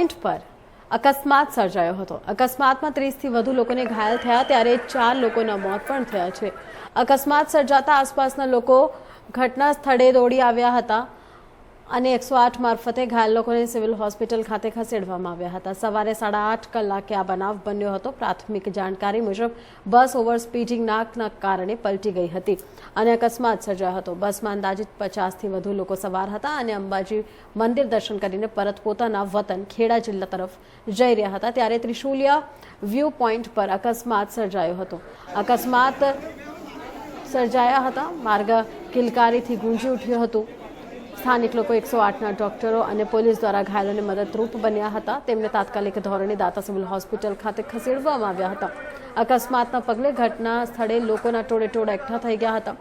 Point પર અકસ્માત સર્જાયો હતો. અકસ્માતમાં ત્રીસથી વધુ લોકોને ઘાયલ થયા ત્યારે ચાર લોકોના મોત પણ થયા છે. અકસ્માત સર્જાતા આસપાસના લોકો ઘટના સ્થળે દોડી આવ્યા હતા. અને એકસો આઠ મારફતે ઘાયલ લોકોને સિવિલ હોસ્પિટલ ખાતે ખસેડવામાં આવ્યા હતા. સવારે સાડા આઠ કલાકે આ બનાવ બન્યો હતો. પ્રાથમિક જાણકારી મુજબ બસ ઓવર સ્પીડિંગના કારણે પલટી ગઈ હતી અને અકસ્માત સર્જાયો હતો. બસમાં અંદાજિત પચાસથી વધુ લોકો સવાર હતા અને અંબાજી મંદિર દર્શન કરીને પરત પોતાના વતન ખેડા જિલ્લા તરફ જઈ રહ્યા હતા. ત્યારે ત્રિશુલિયા વ્યૂ પોઈન્ટ પર અકસ્માત સર્જાયો હતો. અકસ્માત સર્જાયા હતા. માર્ગ કિલકારીથી ગુંજી ઉઠ્યું હતું. સ્થાનિક લોકો એકસો આઠના ડોક્ટરો અને પોલીસ દ્વારા ઘાયલોને મદદરૂપ બન્યા હતા. તેમને તાત્કાલિક ધોરણે દાતા સિવિલ હોસ્પિટલ ખાતે ખસેડવામાં આવ્યા હતા. અકસ્માતના પગલે ઘટના સ્થળે લોકોના ટોળે ટોળા એકઠા થઈ ગયા હતા.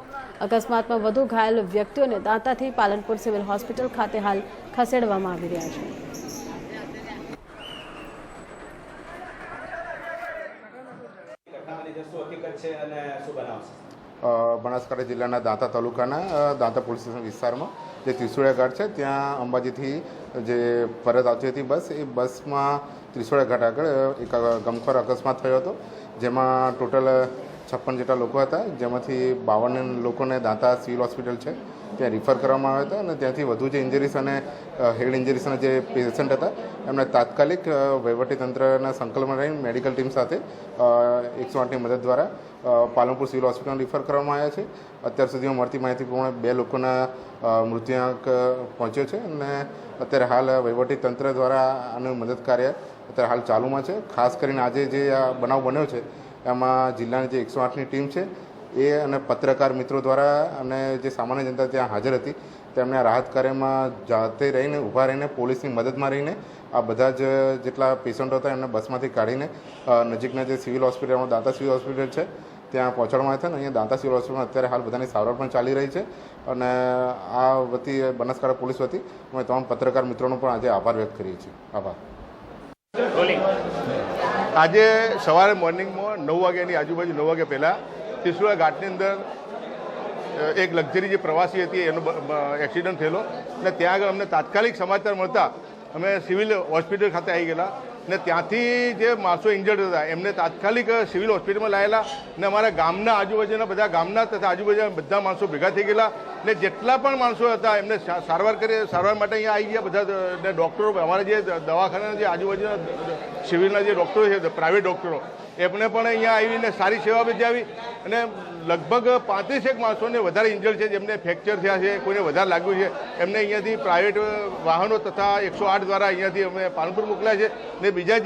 અકસ્માતમાં વધુ ઘાયલ વ્યક્તિઓને દાંતાથી પાલનપુર સિવિલ હોસ્પિટલ ખાતે હાલ ખસેડવામાં આવી રહ્યા છે. છે અને શું બનાવશે બનાસકાંઠા જિલ્લાના દાંતા તાલુકાના દાંતા પોલીસ સ્ટેશન વિસ્તારમાં, જે ત્રિશુળિયા ઘાટ છે, ત્યાં અંબાજીથી જે પરત આવતી હતી બસ, એ બસમાં ત્રિશુળિયા ઘાટ આગળ એક ગમખોર અકસ્માત થયો હતો, જેમાં ટોટલ છપ્પન જેટલા લોકો હતા, જેમાંથી બાવન લોકોને દાંતા સિવિલ હોસ્પિટલ છે, ત્યાં રિફર કરવામાં આવ્યા હતા અને ત્યાંથી વધુ જે ઇન્જરીસ અને હેડ ઇન્જરીસના જે પેશન્ટ હતા, એમને તાત્કાલિક વહીવટીતંત્રના સંકલનમાં રહીને મેડિકલ ટીમ સાથે એકસો આઠની મદદ દ્વારા પાલનપુર સિવિલ હોસ્પિટલ રિફર કરવામાં આવ્યા છે. અત્યાર સુધીમાં મળતી માહિતી પ્રમાણે બે લોકોના મૃત્યુઆંક પહોંચ્યો છે અને અત્યારે હાલ વહીવટી તંત્ર દ્વારા આનું મદદ કાર્ય અત્યારે હાલ ચાલુમાં છે. ખાસ કરીને આજે જે આ બનાવ બન્યો છે એમાં જિલ્લાની જે એકસો આઠની ટીમ છે, એ અને પત્રકાર મિત્રો દ્વારા અને જે સામાન્ય જનતા ત્યાં હાજર હતી તેમણે રાહત કાર્યમાં જાતે રહીને, ઊભા રહીને, પોલીસની મદદમાં રહીને, આ બધા જ જેટલા પેશન્ટો હતા, એમને બસમાંથી કાઢીને નજીકના જે સિવિલ હોસ્પિટલમાં દાંતા સિવિલ હોસ્પિટલ છે, ત્યાં પહોંચાડવામાં આવ્યા હતા અને અહીંયા દાંતા સિવિલ હોસ્પિટલમાં અત્યારે હાલ બધાની સારવાર પણ ચાલી રહી છે અને આ વતી બનાસકાંઠા પોલીસ વતી અમે તમામ પત્રકાર મિત્રોનો પણ આજે આભાર વ્યક્ત કરીએ છીએ. આભાર. આજે સવારે મોર્નિંગમાં નવ વાગ્યાની આજુબાજુ નવ વાગ્યા પહેલાં ત્રિશુળા ઘાટની અંદર એક લક્ઝરી જે પ્રવાસી હતી એનો એક્સિડન્ટ થયેલો. અને ત્યાં આગળ અમને તાત્કાલિક સમાચાર મળતા અમે સિવિલ હોસ્પિટલ ખાતે આવી ગયેલા. ને ત્યાંથી જે માણસો ઇન્જર્ડ હતા, એમને તાત્કાલિક સિવિલ હોસ્પિટલમાં લાવેલા ને અમારા ગામના આજુબાજુના બધા ગામના તથા આજુબાજુના બધા માણસો ભેગા થઈ ગયેલા ને જેટલા પણ માણસો હતા, એમને સારવાર કરી, સારવાર માટે અહીંયા આવી ગયા બધા, ને ડૉક્ટરો અમારા જે દવાખાના જે આજુબાજુના સિવિલના જે ડૉક્ટરો છે, પ્રાઇવેટ ડૉક્ટરો એમને પણ અહીંયા આવીને સારી સેવા બજાવી અને લગભગ પાંત્રીસેક માણસોને વધારે ઇન્જર્ડ છે, જેમને ફ્રેક્ચર થયા છે, કોઈને વધારે લાગ્યું છે, એમને અહીંયાથી પ્રાઇવેટ વાહનો તથા એકસો આઠ દ્વારા અહીંયાથી અમે પાલનપુર મોકલ્યા છે ને બીજા